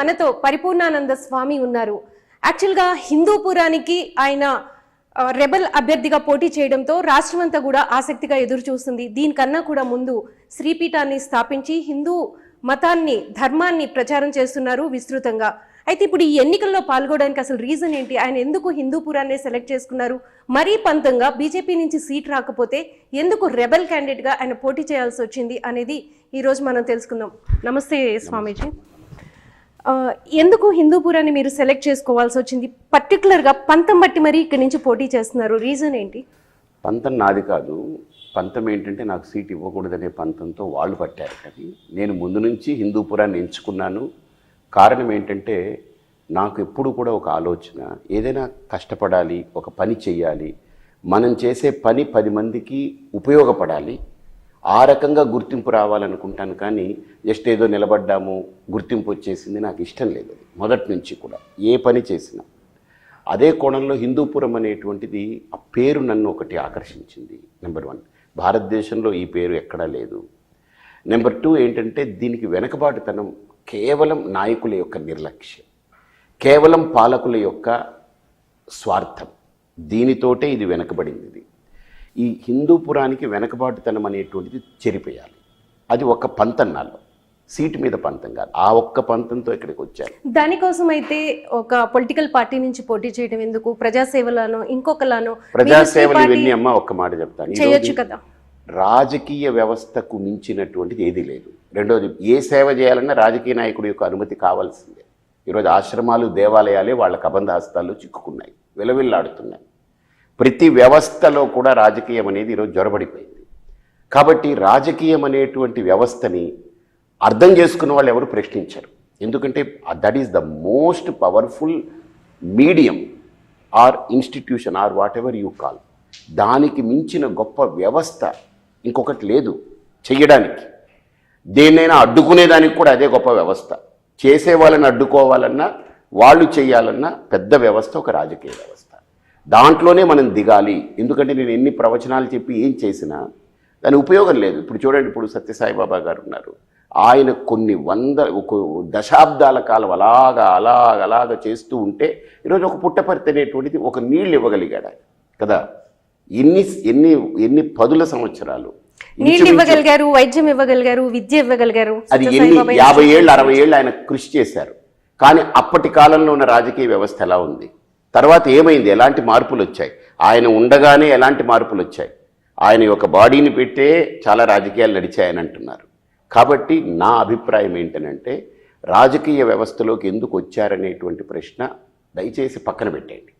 మనతో పరిపూర్ణానంద స్వామి ఉన్నారు. యాక్చువల్గా హిందూపురానికి ఆయన రెబల్ అభ్యర్థిగా పోటీ చేయడంతో రాష్ట్రం అంతా కూడా ఆసక్తిగా ఎదురు చూస్తుంది దీనికన్నా కూడా ముందు శ్రీపీఠాన్ని స్థాపించి హిందూ మతాన్ని ధర్మాన్ని ప్రచారం చేస్తున్నారు విస్తృతంగా. అయితే ఇప్పుడు ఈ ఎన్నికల్లో పాల్గొనడానికి అసలు రీజన్ ఏంటి? ఆయన ఎందుకు హిందూపురాన్ని సెలెక్ట్ చేసుకున్నారు? మరీ పంతంగా బీజేపీ నుంచి సీట్ రాకపోతే ఎందుకు రెబల్ క్యాండిడేట్గా ఆయన పోటీ చేయాల్సి వచ్చింది అనేది ఈరోజు మనం తెలుసుకుందాం. నమస్తే స్వామీజీ. ఎందుకు హిందూపురాన్ని మీరు సెలెక్ట్ చేసుకోవాల్సి వచ్చింది? పర్టికులర్గా పంతం బట్టి మరీ ఇక్కడి నుంచి పోటీ చేస్తున్నారు. రీజన్ ఏంటి? పంతం నాది కాదు. పంతం ఏంటంటే నాకు సీట్ ఇవ్వకూడదనే పంతంతో వాళ్ళు పట్టారు. కానీ నేను ముందు నుంచి హిందూపురాన్ని ఎంచుకున్నాను. కారణం ఏంటంటే నాకు ఎప్పుడు కూడా ఒక ఆలోచన ఏదైనా కష్టపడాలి ఒక పని చేయాలి మనం చేసే పని పది మందికి ఉపయోగపడాలి. ఆ రకంగా గుర్తింపు రావాలనుకుంటాను కానీ జస్ట్ ఏదో నిలబడ్డాము గుర్తింపు వచ్చేసింది నాకు ఇష్టం లేదు. అది మొదటి నుంచి కూడా ఏ పని చేసినా. అదే కోణంలో హిందూపురం అనేటువంటిది ఆ పేరు నన్ను ఒకటి ఆకర్షించింది. నెంబర్ వన్ భారతదేశంలో ఈ పేరు ఎక్కడా లేదు. నెంబర్ టూ ఏంటంటే దీనికి వెనకబాటుతనం కేవలం నాయకుల యొక్క నిర్లక్ష్యం. కేవలం పాలకుల యొక్క స్వార్థం. దీనితోటే ఇది వెనకబడింది. ఈ హిందూపురానికి వెనకబాటుతనం అనేటువంటిది చెరిపేయాలి. అది ఒక పంతం నాలో సీటు మీద పంతం కాదు. ఆ ఒక్క పంతంతో ఇక్కడికి వచ్చాను దానికోసం అయితే ఒక పొలిటికల్ పార్టీ నుంచి పోటీ చేయడం ఎందుకు? ప్రజాసేవలను ఇంకొకలాను. ప్రజాసేవలు ఇవన్నీ అమ్మ ఒక్క మాట చెప్తాను. చేయొచ్చు కదా? రాజకీయ వ్యవస్థకు మించినటువంటిది ఏదీ లేదు. రెండోది ఏ సేవ చేయాలన్నా రాజకీయ నాయకుడి యొక్క అనుమతి కావాల్సిందే. ఈరోజు ఆశ్రమాలు దేవాలయాలే వాళ్ళ కబంధ హస్తాల్లో చిక్కుకున్నాయి. విలవిల్లాడుతున్నాయి. ప్రతి వ్యవస్థలో కూడా రాజకీయం అనేది ఈరోజు జ్వరబడిపోయింది కాబట్టి రాజకీయం అనేటువంటి వ్యవస్థని అర్థం చేసుకున్న వాళ్ళు ఎవరు ప్రశ్నించరు. ఎందుకంటే that is the most powerful medium or institution or whatever you call దానికి మించిన గొప్ప వ్యవస్థ ఇంకొకటి లేదు చెయ్యడానికి. దేన్నైనా అడ్డుకునేదానికి కూడా అదే గొప్ప వ్యవస్థ. చేసే వాళ్ళని అడ్డుకోవాలన్నా వాళ్ళు చేయాలన్నా పెద్ద వ్యవస్థ ఒక రాజకీయ వ్యవస్థ. దాంట్లోనే మనం దిగాలి. ఎందుకంటే నేను ఎన్ని ప్రవచనాలు చెప్పి ఏం చేసినా దాని ఉపయోగం లేదు. ఇప్పుడు చూడండి ఇప్పుడు సత్యసాయిబాబా గారు ఉన్నారు. ఆయన కొన్ని వంద ఒక దశాబ్దాల కాలం అలాగా అలాగ అలాగ చేస్తూ ఉంటే ఈరోజు ఒక పుట్టపర్తి అనేటువంటిది ఒక నీళ్ళు ఇవ్వగలిగాడు ఆయన కదా? ఎన్ని ఎన్ని ఎన్ని పదుల సంవత్సరాలు? నీళ్ళు ఇవ్వగలిగారు వైద్యం ఇవ్వగలిగారు విద్య ఇవ్వగలిగారు అది ఎన్ని యాభై ఏళ్ళు అరవై ఏళ్ళు ఆయన కృషి చేశారు. కానీ అప్పటి కాలంలో ఉన్న రాజకీయ వ్యవస్థ ఎలా ఉంది? తర్వాత ఏమైంది? ఎలాంటి మార్పులు వచ్చాయి ఆయన ఉండగానే ఎలాంటి మార్పులు వచ్చాయి ఆయన యొక్క బాడీని పెట్టే చాలా రాజకీయాలు నడిచాయని అంటున్నారు. కాబట్టి నా అభిప్రాయం ఏంటనంటే రాజకీయ వ్యవస్థలోకి ఎందుకు వచ్చారనేటువంటి ప్రశ్న దయచేసి పక్కన పెట్టండి.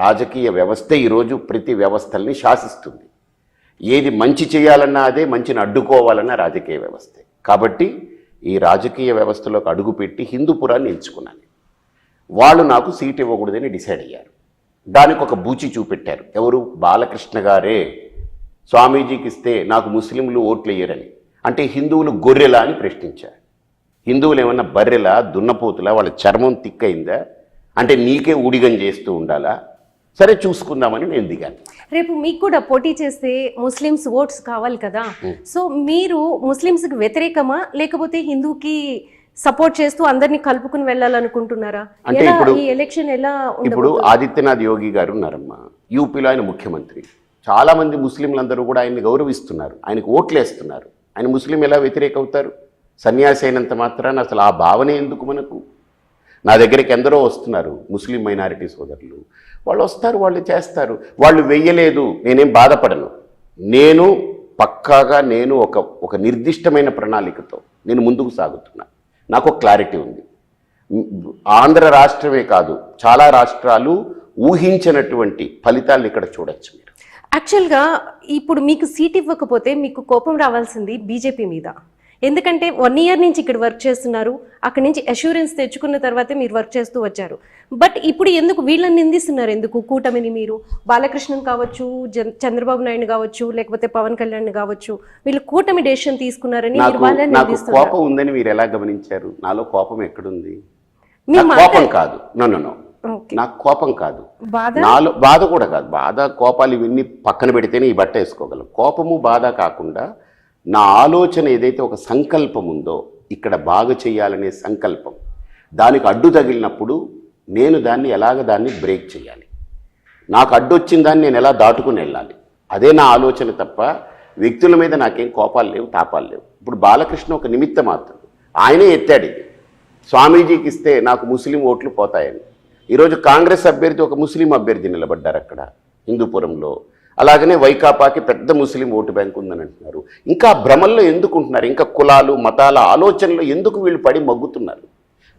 రాజకీయ వ్యవస్థ ఈరోజు ప్రతి వ్యవస్థల్ని శాసిస్తుంది. ఏది మంచి చేయాలన్నా అదే మంచిని అడ్డుకోవాలన్నా రాజకీయ వ్యవస్థే. కాబట్టి ఈ రాజకీయ వ్యవస్థలోకి అడుగుపెట్టి హిందూపురాన్ని ఎంచుకున్నాను. వాళ్ళు నాకు సీట్ ఇవ్వకూడదని డిసైడ్ అయ్యారు. దానికి ఒక బూచి చూపెట్టారు. ఎవరు? బాలకృష్ణ గారే. స్వామీజీకి ఇస్తే నాకు ముస్లింలు ఓట్లు వేయరని అంటే హిందువులు గొర్రెలా అని ప్రశ్నించారు. హిందువులు ఏమన్నా బర్రెలా దున్నపోతులా వాళ్ళ చర్మం తిక్కయిందా? అంటే నీకే ఊడిగం చేస్తూ ఉండాలా? సరే చూసుకుందామని నేను దిగాను. రేపు మీకు కూడా పోటీ చేస్తే ముస్లిమ్స్ ఓట్స్ కావాలి కదా. సో మీరు ముస్లిమ్స్కి వ్యతిరేకమా? లేకపోతే హిందూకి సపోర్ట్ చేస్తూ అందరినీ కలుపుకుని వెళ్ళాలనుకుంటున్నారా? అంటే ఇప్పుడు- ఈ ఎలక్షన్ ఎలా ఇప్పుడు ఆదిత్యనాథ్ యోగి గారు ఉన్నారమ్మా. యూపీలో ఆయన ముఖ్యమంత్రి. చాలా మంది ముస్లింలందరూ కూడా ఆయన్ని గౌరవిస్తున్నారు. ఆయనకు ఓట్లేస్తున్నారు. ఆయన ముస్లిం ఎలా వ్యతిరేక అవుతారు సన్యాసి అయినంత మాత్రాన అసలు ఆ భావనే ఎందుకు మనకు? నా దగ్గరికి ఎందరో వస్తున్నారు ముస్లిం మైనారిటీ సోదరులు. వాళ్ళు వస్తారు వాళ్ళు చేస్తారు. వాళ్ళు వెయ్యలేదు నేనేం బాధపడను. నేను పక్కాగా నేను ఒక ఒక నిర్దిష్టమైన ప్రణాళికతో నేను ముందుకు సాగుతున్నా. నాకు క్లారిటీ ఉంది. ఆంధ్ర రాష్ట్రమే కాదు చాలా రాష్ట్రాలు ఊహించినటువంటి ఫలితాలను ఇక్కడ చూడొచ్చు మీరు. యాక్చువల్గా ఇప్పుడు మీకు సీట్ ఇవ్వకపోతే మీకు కోపం రావాల్సింది బీజేపీ మీద. ఎందుకంటే వన్ ఇయర్ నుంచి ఇక్కడ వర్క్ చేస్తున్నారు. అక్కడి నుంచి అష్యూరెన్స్ తెచ్చుకున్న తర్వాతే మీరు వర్క్ చేస్తూ వచ్చారు. బట్ ఇప్పుడు ఎందుకు వీళ్ళని నిందిస్తున్నారు ఎందుకు? కూటమిని మీరు? బాలకృష్ణన్ కావచ్చు చంద్రబాబు నాయుడు కావచ్చు లేకపోతే పవన్ కళ్యాణ్ కావచ్చు వీళ్ళు కూటమి డెసిషన్ తీసుకున్నారని వాళ్ళని కోపం ఉందని మీరు ఎలా గమనించారు? నాలో కోపం ఎక్కడుంది? కోపం కాదు. నాకు కోపం కాదు. బాధ? నాలో బాధ కూడా కాదు. బాధ కోపాలు ఇవన్నీ పక్కన పెడితేనే ఈ బట్ట వేసుకోగలం. కోపము బాధ కాకుండా నా ఆలోచన ఏదైతే ఒక సంకల్పం ఉందో ఇక్కడ బాగా చేయాలనే సంకల్పం దానికి అడ్డు తగిలినప్పుడు నేను దాన్ని ఎలాగ దాన్ని బ్రేక్ చేయాలి? నాకు అడ్డు వచ్చిన దాన్ని నేను ఎలా దాటుకుని వెళ్ళాలి? అదే నా ఆలోచన తప్ప వ్యక్తుల మీద నాకేం కోపాలు లేవు తాపాలు లేవు. ఇప్పుడు బాలకృష్ణ ఒక నిమిత్త మాత్రం ఆయనే ఎత్తాడు ఇది. స్వామీజీకి ఇస్తే నాకు ముస్లిం ఓట్లు పోతాయని. ఈరోజు కాంగ్రెస్ అభ్యర్థి ఒక ముస్లిం అభ్యర్థి నిలబడ్డారు అక్కడ హిందూపురంలో. అలాగనే వైకాపాకి పెద్ద ముస్లిం ఓటు బ్యాంక్ ఉందని అంటున్నారు. ఇంకా భ్రమల్లో ఎందుకు ఉంటున్నారు ఇంకా కులాలు మతాల ఆలోచనలు ఎందుకు వీళ్ళు పడి మగ్గుతున్నారు?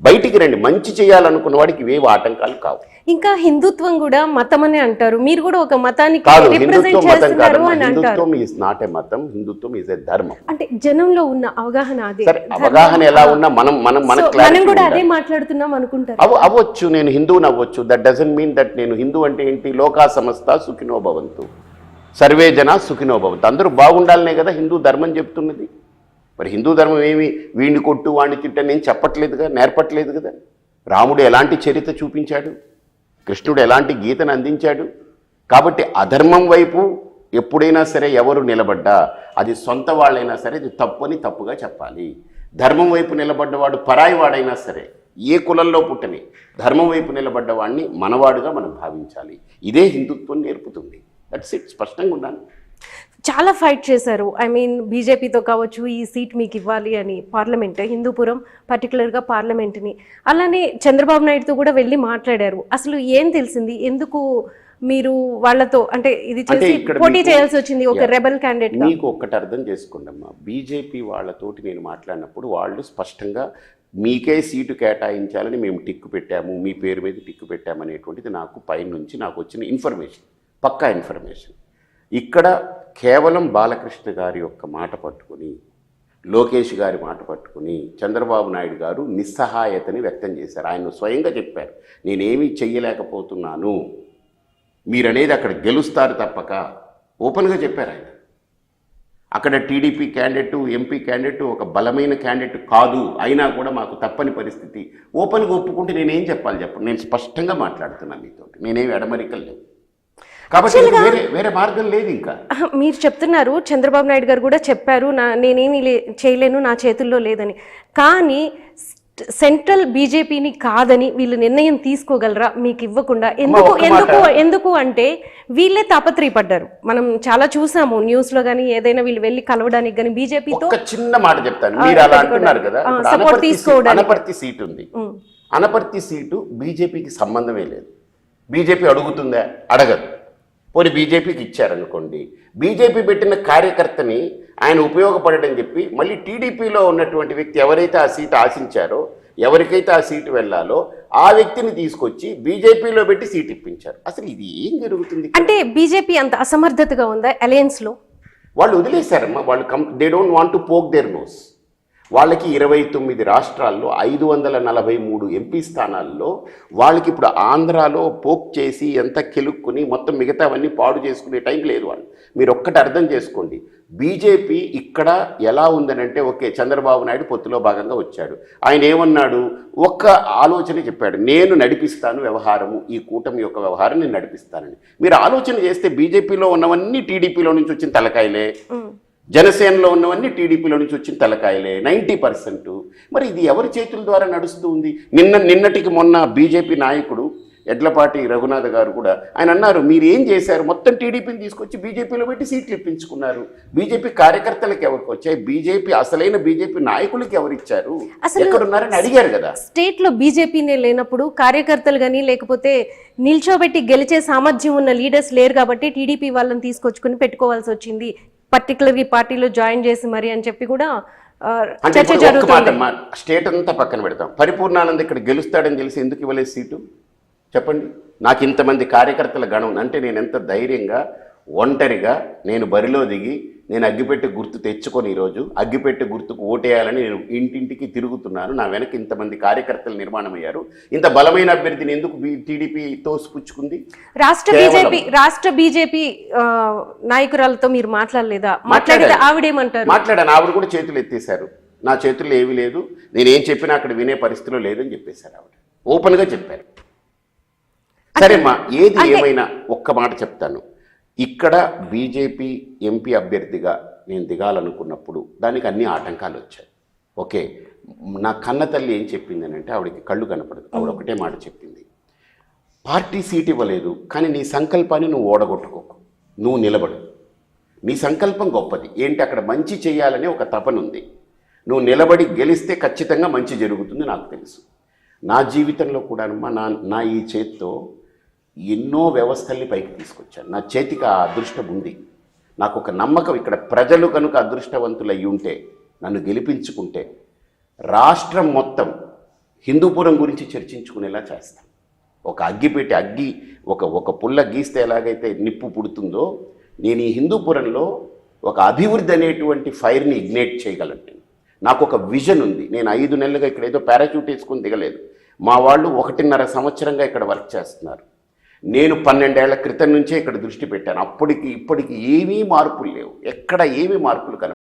బయటికి రండి మంచి చేయాలనుకున్న వాడికి ఇవేవి ఆటంకాలు కావు. ఇంకా హిందుత్వం కూడా మతం అని అంటారు. మీరు కూడా ఒక మతానికి కాదు రిప్రజెంట్ మతం చేస్తున్నారు కాదు అని అంటారు. హిందుత్వం నాట్ ఏ మతం. హిందుత్వం ఈజ్ ఏ ధర్మం. అంటే జనంలో ఉన్న అవగాహన అదే. అవగాహన ఎలా ఉన్నా మనం మనం మన మనం కూడా. అదే మాట్లాడుతున్నాం అనుకుంటారు. అవ అవ్వచ్చు నేను హిందువుని అవ్వచ్చు దట్ డజన్ మీన్ దట్ నేను హిందూ అంటే ఏంటి? లోకా సమస్త సుఖినో భవంతు. సర్వే జన సుఖినో భవంతు. అందరూ బాగుండాలనే కదా హిందూ ధర్మం చెప్తున్నది. మరి హిందూ ధర్మం ఏమి? వీడిని కొట్టు వాడిని తిట్ట నేను చెప్పట్లేదుగా నేర్పట్లేదు కదా. రాముడు ఎలాంటి చరిత్ర చూపించాడు? కృష్ణుడు ఎలాంటి గీతను అందించాడు? కాబట్టి అధర్మం వైపు ఎప్పుడైనా సరే ఎవరు నిలబడ్డా అది సొంత వాళ్ళైనా సరే అది తప్పని తప్పుగా చెప్పాలి. ధర్మం వైపు నిలబడ్డవాడు పరాయి వాడైనా సరే ఏ కులంలో పుట్టని ధర్మం వైపు నిలబడ్డవాడిని మనవాడుగా మనం భావించాలి. ఇదే హిందుత్వం నేర్పుతుంది. దట్స్ ఇట్ స్పష్టంగా ఉన్నాను చాలా ఫైట్ చేశారు. ఐ మీన్ బీజేపీతో కావచ్చు ఈ సీట్ మీకు ఇవ్వాలి అని పార్లమెంట్ హిందూపురం పర్టికులర్గా పార్లమెంట్ని అలానే చంద్రబాబు నాయుడుతో కూడా వెళ్ళి మాట్లాడారు. అసలు ఏం తెలిసింది? ఎందుకు మీరు వాళ్ళతో అంటే ఇది చేసి పోటీ చేయాల్సి వచ్చింది ఒక. రెబల్ క్యాండిడేట్ మీకు ఒక్కటి అర్థం చేసుకోండి అమ్మా బీజేపీ వాళ్ళతోటి నేను మాట్లాడినప్పుడు వాళ్ళు స్పష్టంగా మీకే సీటు కేటాయించాలని మేము టిక్కు పెట్టాము మీ పేరు మీద టిక్కు పెట్టామనేటువంటిది నాకు పైనుంచి నాకు వచ్చిన ఇన్ఫర్మేషన్ పక్కా ఇన్ఫర్మేషన్ ఇక్కడ కేవలం బాలకృష్ణ గారి యొక్క మాట పట్టుకొని లోకేష్ గారి మాట పట్టుకుని చంద్రబాబు నాయుడు గారు నిస్సహాయతని వ్యక్తం చేశారు. ఆయన స్వయంగా చెప్పారు నేనేమీ చెయ్యలేకపోతున్నాను. మీరనేది అక్కడ గెలుస్తారు తప్పక. ఓపెన్గా చెప్పారు ఆయన. అక్కడ టీడీపీ క్యాండిడేట్ ఎంపీ క్యాండిడేట్ ఒక బలమైన క్యాండిడేట్ కాదు అయినా కూడా మాకు తప్పని పరిస్థితి. ఓపెన్గా ఒప్పుకుంటే నేనేం చెప్పాలి చెప్పండి. నేను స్పష్టంగా మాట్లాడుతున్నాను మీతో నేనేమి ఎడమరికలు లేవు. కాబట్టి Actually-గా- వేరే వేరే మార్గం లేదు ఇంకా. ఆహా, మీరు చెప్తున్నారు చంద్రబాబు నాయుడు గారు కూడా చెప్పారు నా నేనేమి చేయలేను నా చేతుల్లో లేదని. కానీ స్ట్- సెంట్రల్ బీజేపీని కాదని వీళ్ళు నిర్ణయం తీసుకోగలరా? మీకు ఇవ్వకుండా ఎందుకు. ఎందుకు ఎందుకు అంటే వీళ్ళే తాపత్రయపడ్డారు. మనం చాలా చూసాము న్యూస్లో కానీ ఏదైనా వీళ్ళు వెళ్ళి కలవడానికి కానీ బీజేపీతో చిన్న మాట చెప్తాను. మీరు అలా అంటున్నారు కదా. ఆ, ఇప్పుడు support అనపర్తి సీ- తీసుకోవడానికి. అనపర్తి సీట్ ఉంది. అనపర్తి సీటు బీజేపీకి సంబంధమే లేదు. బీజేపీ అడుగుతుందా? అడగదు. పోనీ బీజేపీకి ఇచ్చారనుకోండి బీజేపీ పెట్టిన కార్యకర్తని ఆయన ఉపయోగపడటం చెప్పి మళ్ళీ టీడీపీలో ఉన్నటువంటి వ్యక్తి ఎవరైతే ఆ సీటు ఆశించారో ఎవరికైతే ఆ సీటు వెళ్ళాలో ఆ వ్యక్తిని తీసుకొచ్చి బీజేపీలో పెట్టి సీట్ ఇప్పించారు. అసలు ఇది ఏం జరుగుతుంది అంటే బీజేపీ అంత అసమర్థతగా ఉందా అలయన్స్లో వాళ్ళు వదిలేశారమ్మా. వాళ్ళు come they don't want to poke their nose వాళ్ళకి ఇరవై తొమ్మిది రాష్ట్రాల్లో ఐదు వందల నలభై మూడు ఎంపీ స్థానాల్లో వాళ్ళకి ఇప్పుడు ఆంధ్రాలో పోక్ చేసి ఎంత కెలుక్కుని మొత్తం మిగతావన్నీ పాడు చేసుకునే టైం లేదు వాళ్ళు. మీరు ఒక్కటి అర్థం చేసుకోండి. బీజేపీ ఇక్కడ ఎలా ఉందనంటే ఓకే చంద్రబాబు నాయుడు పొత్తులో భాగంగా వచ్చాడు. ఆయన ఏమన్నాడు? ఒక్క ఆలోచన చెప్పాడు. నేను నడిపిస్తాను వ్యవహారము ఈ కూటమి యొక్క వ్యవహారం నేను నడిపిస్తానని. మీరు ఆలోచన చేస్తే బీజేపీలో ఉన్నవన్నీ టీడీపీలో నుంచి వచ్చిన తలకాయలే. జనసేనలో ఉన్నవన్నీ టీడీపీలో నుంచి వచ్చిన తలకాయలే నైంటీ పర్సెంట్. మరి ఇది ఎవరి చేతుల ద్వారా నడుస్తూ ఉంది? నిన్న నిన్నటికి మొన్న బీజేపీ నాయకుడు ఎడ్లపాటి రఘునాథ్ గారు కూడా ఆయన అన్నారు మీరు ఏం చేశారు? మొత్తం టీడీపీని తీసుకొచ్చి బీజేపీలో పెట్టి సీట్లు ఇప్పించుకున్నారు. బీజేపీ కార్యకర్తలకు ఎవరికి వచ్చాయి? బీజేపీ అసలైన బీజేపీ నాయకులకి ఎవరిచ్చారు అసలు- ఎక్కడున్నారని అడిగారు కదా. స్టేట్లో బీజేపీనే లేనప్పుడు కార్యకర్తలు కానీ లేకపోతే నిల్చోబెట్టి గెలిచే సామర్థ్యం ఉన్న లీడర్స్ లేరు కాబట్టి టీడీపీ వాళ్ళని తీసుకొచ్చుకుని పెట్టుకోవాల్సి వచ్చింది. పర్టికులర్ ఈ పార్టీలో జాయిన్ చేసి మరి అని చెప్పి కూడా చర్చ జరుగుతుంది. స్టేట్ అంతా పక్కన పెడతాం. పరిపూర్ణానంద్ ఇక్కడ గెలుస్తాడని తెలిసి ఎందుకు ఇవ్వలేదు సీటు? చెప్పండి. నాకు ఇంతమంది కార్యకర్తల గణం అంటే నేను ఎంత ధైర్యంగా ఒంటరిగా నేను బరిలో దిగి నేను అగ్గిపెట్టి గుర్తు తెచ్చుకొని ఈరోజు అగ్గిపెట్టి గుర్తుకు ఓటేయాలని నేను ఇంటింటికి తిరుగుతున్నాను. నా వెనక ఇంతమంది కార్యకర్తలు నిర్మాణం అయ్యారు ఇంత బలమైన అభ్యర్థిని ఎందుకు టీడీపీ తోసిపుచ్చుకుంది? రాష్ట్ర బీజేపీ రాష్ట్ర బీజేపీ నాయకురాలతో మీరు మాట్లాడలేదా? మాట్లాడితే. ఆవిడేమంటారు? మాట్లాడాను. ఆవిడ కూడా చేతులు ఎత్తేశారు. నా చేతుల్లో ఏమీ లేదు. నేను ఏం చెప్పినా అక్కడ వినే పరిస్థితిలో లేదని చెప్పేశారు ఆవిడ. ఓపెన్గా చెప్పారు. సరేమ్మా ఏది ఏమైనా ఒక్క మాట చెప్తాను. ఇక్కడ బీజేపీ ఎంపీ అభ్యర్థిగా నేను దిగాలనుకున్నప్పుడు దానికి అన్ని ఆటంకాలు వచ్చాయి. ఓకే నా కన్న తల్లి ఏం చెప్పింది అని అంటే ఆవిడకి కళ్ళు కనపడదు. ఆవిడ ఒకటే మాట చెప్పింది. పార్టీ సీట్ ఇవ్వలేదు కానీ నీ సంకల్పాన్ని నువ్వు ఓడగొట్టుకోకు నువ్వు నిలబడు. నీ సంకల్పం గొప్పది. ఏంటి అక్కడ మంచి చేయాలనే ఒక తపన ఉంది. నువ్వు నిలబడి గెలిస్తే ఖచ్చితంగా మంచి జరుగుతుంది నాకు తెలుసు. నా జీవితంలో కూడా నా నా ఈ చేత్తో ఎన్నో వ్యవస్థల్ని పైకి తీసుకొచ్చాను. నా చేతికి ఆ అదృష్టం ఉంది. నాకు ఒక నమ్మకం ఇక్కడ ప్రజలు కనుక అదృష్టవంతులయ్యి ఉంటే నన్ను గెలిపించుకుంటే రాష్ట్రం మొత్తం హిందూపురం గురించి చర్చించుకునేలా చేస్తాం ఒక అగ్గిపెట్టి అగ్గి ఒక ఒక పుల్ల గీస్తే ఎలాగైతే నిప్పు పుడుతుందో నేను ఈ హిందూపురంలో ఒక అభివృద్ధి అనేటువంటి ఫైర్ని ఇగ్నేట్ చేయగలను నాకు ఒక విజన్ ఉంది. నేను ఐదు నెలలుగా ఇక్కడ ఏదో పారాచూట్ వేసుకొని దిగలేదు. మా వాళ్ళు ఒకటిన్నర సంవత్సరంగా ఇక్కడ వర్క్ చేస్తున్నారు. నేను పన్నెండేళ్ళ క్రితం నుంచే ఇక్కడ దృష్టి పెట్టాను. అప్పటికి ఇప్పటికి ఏమీ మార్పులు లేవు. ఎక్కడ ఏమీ మార్పులు కన